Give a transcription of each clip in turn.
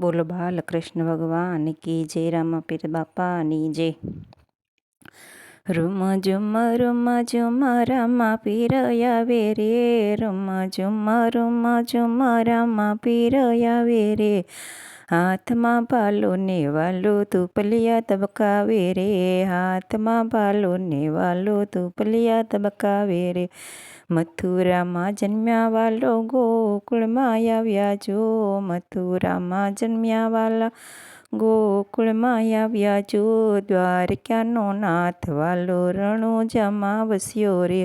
બોલો બાલકૃષ્ણ ભગવાન કી જય રામાપીર બાપાની જય. રૂમ ઝુમ રૂમ ઝુમ રામા પીર આવે રે. રૂમ ઝુમ રૂમ ઝુમ રામા પીર આવે રે. હાથમાં પાલો ને વાલો તુપલિયા તબકાવે રે હાથમાં પાલો ને વાલો તુપલિયા તબકાવે રે મથુરામાં જન્મ્યા વાલો ગોકુળમાં આવ્યા જો મથુરામાં જન્મ્યા વાલા ગોકુળમાં આવ્યા જો દ્વારકાનો નાથ વાલો રણુજામાં વસ્યો રે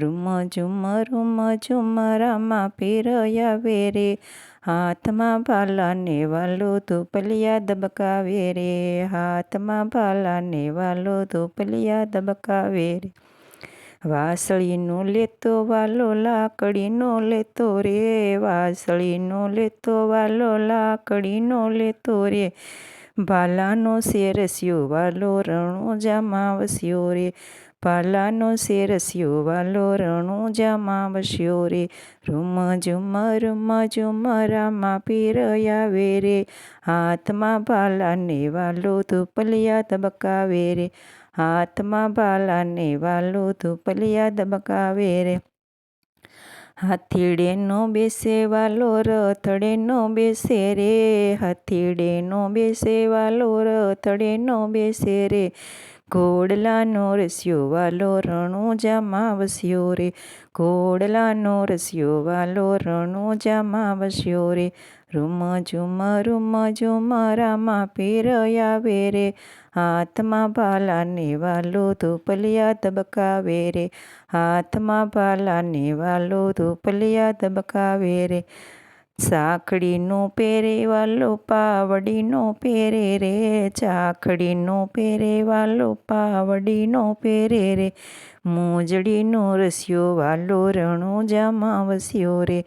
રૂમ ઝુમ રૂમ ઝુમ, રામા પીર વેરે. હાથમાં હાથમાં ભાલાને વાલો ધોપલિયા દબકાવે રે. હાથમાં ભાલાને વાલો ધોપલિયા દબકાવે રે. વાસળીનો લેતો વાલો લાકડીનો લેતો રે. વાસળીનો લેતો વાલો લાકડીનો લેતો રે. ભાલાનો શેરસ્યો વાલો રણો જામાવસ્યો રે. ભાલાનો શેરસ્યો વાલો રણુજામાં વસ્યો રે રૂમ ઝુમ રૂમ ઝુમ રામા પીરયા વેરે હાથમાં ભાલાને વાલો ધૂપલિયા તબકાવે રે હાથમાં ભાલાને વાલો ધૂપલિયા દબકાવે રે હાથીડે નો બેસે વાલો રથડે નો બેસે રે હાથીડે નો બેસે વાલો રથડે નો બેસે રે ઘોડલાનો રસ્યો વાલો રણુજામાં વસ્યો રે ઘોડલાનો રસ્યો વાલો રણુજામાં વસ્યો રે રૂમ ઝુમ રૂમ ઝુમ રામા પીરયા વેરે હાથમાં ભાલાને વાલો ધૂપલિયા ધબકાવે રે હાથમાં ભાલાને વાલો ધૂપલિયા ધબકાવે રે સાખડીનો પહેરે વાલો પાવડીનો પહેરે રે ચાખડીનો પહેરે વાલો પાવડીનો પહેરે રે મોજડીનો રસ્યો વાલો રણુજામાં વસ્યો રે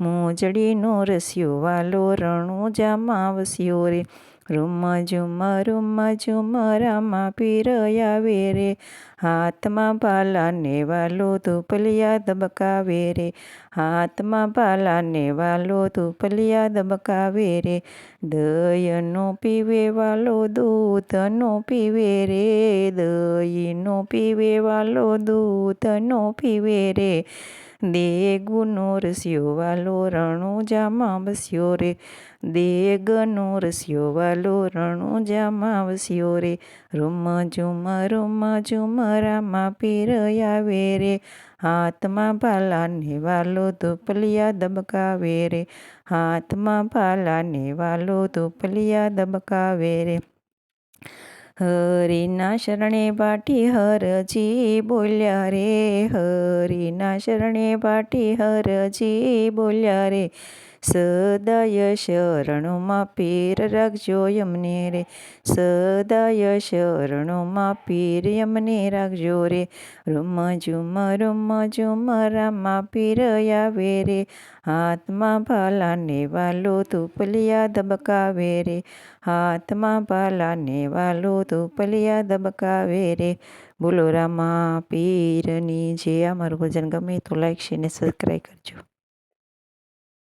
મોજડીનો રસ્યો વાલો રણુજામાં વસ્યો રે રૂમ ઝુમ રૂમ ઝુમ રામા પીરયા વેરે હાથમાં ભાલાને વાલો ધૂપલિયા ધબકાવે રે. હાથમાં ભાલાને વાલો ધૂપલિયા ધબકાવે રે. દયનો પીવે વાલો દૂધનો પીવે રે. દયનો પીવે વાલો દૂધનો પીવે રે. દેગુનો રસ્યો વાલો રણુજામાં વસ્યો રે દેગનો રસ્યો વાલો રણુજામાં વસ્યો રે રૂમ ઝુમ રૂમ ઝુમ રામા પીર આવે હાથમાં ભાલાને વાલો ધૂપલિયા દબકાવે રે હાથમાં ભાલાને વાલો ધૂપલિયા દબકાવે રે હરિના શરણે પાટી હરજી બોલ્યા રે હરિના શરણે પાટી હરજી બોલ્યા રે. સદાય શરણોમાં પીર રાખજો યમને રે સદાય શરણોમાં પીર યમને રાખજો રે રૂમ ઝુમ રૂમ ઝુમ રામા પીર આવે રે હાથમાં ભાલાને વાલો ધૂપલિયા ધબકાવે રે હાથમાં ભાલાને વાલો ધૂપલિયા ધબકાવે રે બોલો રામા પીરની જે અમારું ભજન ગમે તો લાઈક શેર ને સબસ્ક્રાઈબ કરજો